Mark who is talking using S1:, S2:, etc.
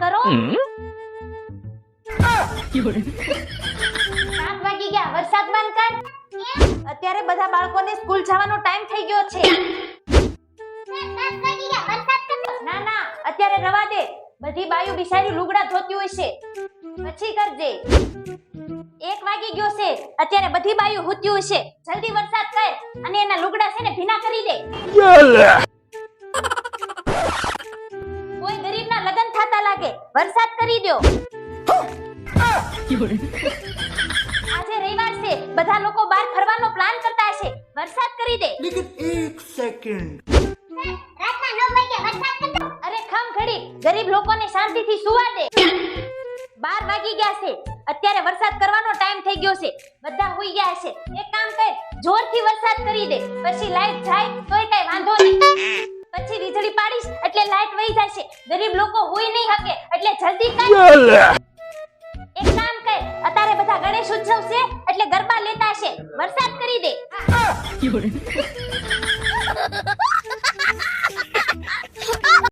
S1: કરો. સાત વાગી ગયા વરસાદ બંધ કર. અત્યારે બધા બાળકોને સ્કૂલ જવાનો ટાઈમ થઈ ગયો છે. ના ના અત્યારે રવા દે. બધી બાયું બિચારી લુગડા ધોતી હોય છે. પછી કરજે. એક વાગી ગયો છે. અત્યારે બધી બાયું હુતી હોય છે. જલ્દી વરસાદ કર અને એના લુગડા છે ને ભીના કરી દે. લાગે વરસાદ કરી દો આજે રવિવાર છે બધા લોકો બહાર ફરવાનો પ્લાન કરતા હશે. વરસાદ કરી દે.
S2: લેકિન 1 સેકન્ડ.
S1: અરે ખમ ઘડી ગરીબ લોકોને શાંતિથી સુવા દે. બાર વાગી ગયા છે. અત્યારે વરસાદ કરવાનો ટાઈમ થઈ ગયો છે. બધા હોઈ ગયા છે એક કામ કર જોરથી વરસાદ કરી દે. પછી લાઈટ જાય તો પછી વીજળી પાડીશ એટલે લાઈટ વહી જશે. ગરીબ લોકો હોઈ નહીં શકે એટલે જલ્દી કર એક કામ કર અત્યારે બધા ગણેશ ઉત્સવ છે એટલે ગરબા લેતા છે વરસાદ કરી દે.